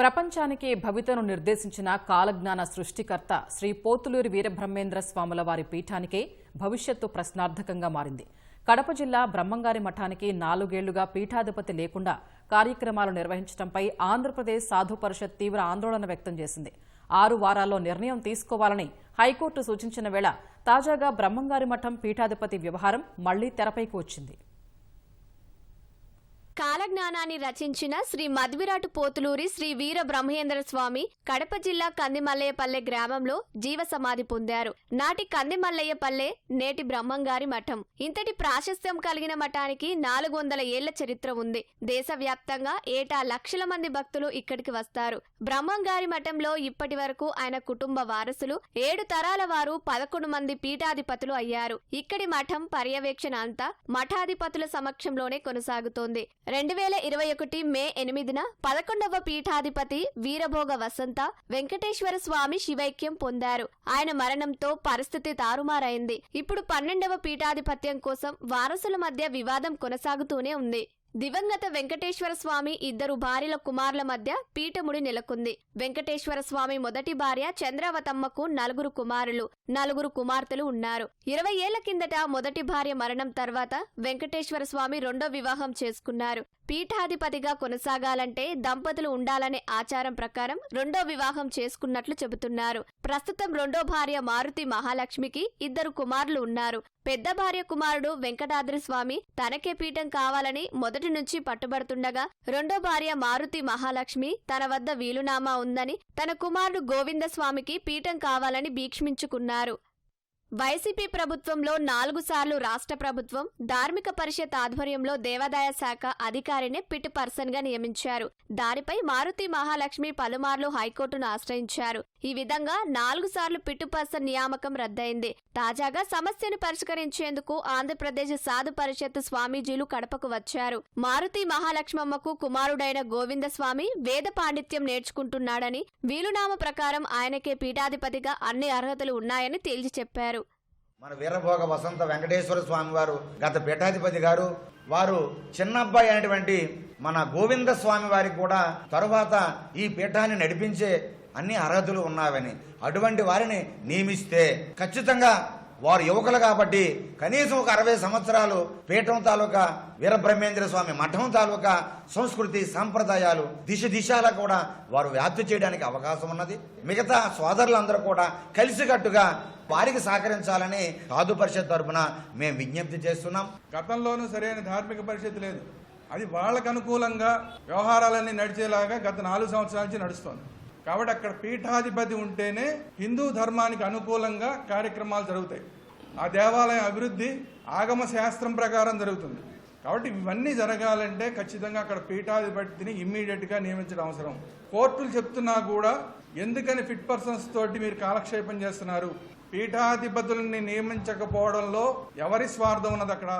ప్రపంచానికి భవితను నిర్దేశించిన కాలజ్ఞాన సృష్టికర్త శ్రీ పోతులూరి వీరబ్రహ్మేంద్ర స్వాముల వారి పీఠానికే భవిష్యత్తు ప్రశ్నార్థకంగా మారింది. కడప జిల్లా బ్రహ్మంగారి మఠానికి నాలుగేళ్ళుగా పీఠాధిపతి లేకుండా కార్యక్రమాలు నిర్వహించడంపై ఆంధ్రప్రదేశ్ సాధు పరిషత్ తీవ్ర ఆందోళన వ్యక్తం చేసింది. ఆరు వారాల్లో నిర్ణయం తీసుకోవాలని హైకోర్టు సూచించిన వేళ తాజాగా బ్రహ్మంగారి మఠం పీఠాధిపతి వ్యవహారం మళ్ళీ తెరపైకి వచ్చింది. కాలజ్ఞానాన్ని రచించిన శ్రీ మధ్విరాటు పోతులూరి శ్రీ వీర బ్రహ్మేంద్ర స్వామి కడప జిల్లా కందిమల్లయ్యపల్లె గ్రామంలో జీవ సమాధి పొందారు. నాటి కందిమల్లయ్యపల్లె నేటి బ్రహ్మంగారి మఠం. ఇంతటి ప్రాశస్త్యం కలిగిన మఠానికి నాలుగు వందల ఏళ్ళ చరిత్ర ఉంది. దేశవ్యాప్తంగా ఏటా లక్షల మంది భక్తులు ఇక్కడికి వస్తారు. బ్రహ్మంగారి మఠంలో ఇప్పటి వరకు ఆయన కుటుంబ వారసులు ఏడు తరాల వారు పదకొండు మంది పీఠాధిపతులు అయ్యారు. ఇక్కడి మఠం పర్యవేక్షణ అంతా మఠాధిపతుల సమక్షంలోనే కొనసాగుతోంది. రెండు వేల ఇరవై ఒకటి మే ఎనిమిదిన పదకొండవ పీఠాధిపతి వీరభోగ వసంత వెంకటేశ్వర స్వామి శివైక్యం పొందారు. ఆయన మరణంతో పరిస్థితి తారుమారైంది. ఇప్పుడు పన్నెండవ పీఠాధిపత్యం కోసం వారసుల మధ్య వివాదం కొనసాగుతూనే ఉంది. దివంగత వెంకటేశ్వర స్వామి ఇద్దరు భార్యల కుమారుల మధ్య పీఠముడి నెలకొంది. వెంకటేశ్వర స్వామి మొదటి భార్య చంద్రావతమ్మకు నలుగురు కుమారులు నలుగురు కుమార్తెలు ఉన్నారు. ఇరవై ఏళ్ళ కిందట మొదటి భార్య మరణం తర్వాత వెంకటేశ్వర స్వామి రెండో వివాహం చేసుకున్నారు. పీఠాధిపతిగా కొనసాగాలంటే దంపతులు ఉండాలనే ఆచారం ప్రకారం రెండో వివాహం చేసుకున్నట్లు చెబుతున్నారు. ప్రస్తుతం రెండో భార్య మారుతి మహాలక్ష్మికి ఇద్దరు కుమారులు ఉన్నారు. పెద్ద భార్య కుమారుడు వెంకటాద్రి స్వామి తనకే పీఠం కావాలని మొదటి నుంచి పట్టుబడుతుండగా రెండో భార్య మారుతి మహాలక్ష్మి తన వద్ద వీలునామా ఉందని తన కుమారుడు గోవిందస్వామికి పీఠం కావాలని భీక్ష్మించుకున్నారు వైసీపీ ప్రభుత్వంలో నాలుగు సార్లు రాష్ట్ర ప్రభుత్వం ధార్మిక పరిషత్ ఆధ్వర్యంలో దేవాదాయ శాఖ అధికారిని పిట్ పర్సన్గా నియమించారు. దానిపై మారుతి మహాలక్ష్మి పలుమార్లు హైకోర్టును ఆశ్రయించారు. ఈ విధంగా నాలుగు సార్లు పిట్టు పర్సన్ నియామకం రద్దయింది. తాజాగా సమస్యను పరిష్కరించేందుకు ఆంధ్రప్రదేశ్ సాధు పరిషత్ స్వామీజీలు కడపకు వచ్చారు. మారుతి మహాలక్ష్మమ్మకు కుమారుడైన గోవిందస్వామి వేద పాండిత్యం నేర్చుకుంటున్నాడని వీలునామ ప్రకారం ఆయనకే పీఠాధిపతిగా అన్ని అర్హతలు ఉన్నాయని తేల్చి చెప్పారు. మన వీరభోగ వసంత వెంకటేశ్వర స్వామి వారు గత పీఠాధిపతి గారు వారు చిన్నబ్బాయి అనేటువంటి అయినటువంటి మన గోవింద స్వామి వారికి కూడా తరువాత ఈ పీఠాన్ని నడిపించే అన్ని అర్హతలు ఉన్నావని అటువంటి వారిని నియమిస్తే ఖచ్చితంగా వారు యువకులు కాబట్టి కనీసం ఒక అరవై సంవత్సరాలు పీఠం తాలూకా వీరబ్రహ్మేంద్ర స్వామి మఠం తాలూకా సంస్కృతి సాంప్రదాయాలు దిశ దిశాల కూడా వారు వ్యాప్తి చేయడానికి అవకాశం ఉన్నది. మిగతా సోదరులందరూ కూడా కలిసికట్టుగా వారికి సహకరించాలని సాధు పరిషత్ తరఫున మేము విజ్ఞప్తి చేస్తున్నాం. గతంలోనూ సరైన ధార్మిక పరిస్థితి లేదు. అది వాళ్ళకు అనుకూలంగా వ్యవహారాలన్నీ నడిచేలాగా గత నాలుగు సంవత్సరాల నుంచి నడుస్తోంది. కాబట్టి అక్కడ పీఠాధిపతి ఉంటేనే హిందూ ధర్మానికి అనుకూలంగా కార్యక్రమాలు జరుగుతాయి. ఆ దేవాలయం అభివృద్ధి ఆగమ శాస్త్రం ప్రకారం జరుగుతుంది. కాబట్టి ఇవన్నీ జరగాలంటే ఖచ్చితంగా అక్కడ పీఠాధిపతిని ఇమ్మీడియట్గా నియమించడం అవసరం. కోర్టులు చెప్తున్నా కూడా ఎందుకని ఫిట్ పర్సన్స్ తోటి మీరు కాలక్షేపం చేస్తున్నారు? పీఠాధిపతుల్ని నియమించకపోవడంలో ఎవరి స్వార్థం ఉన్నది అక్కడ?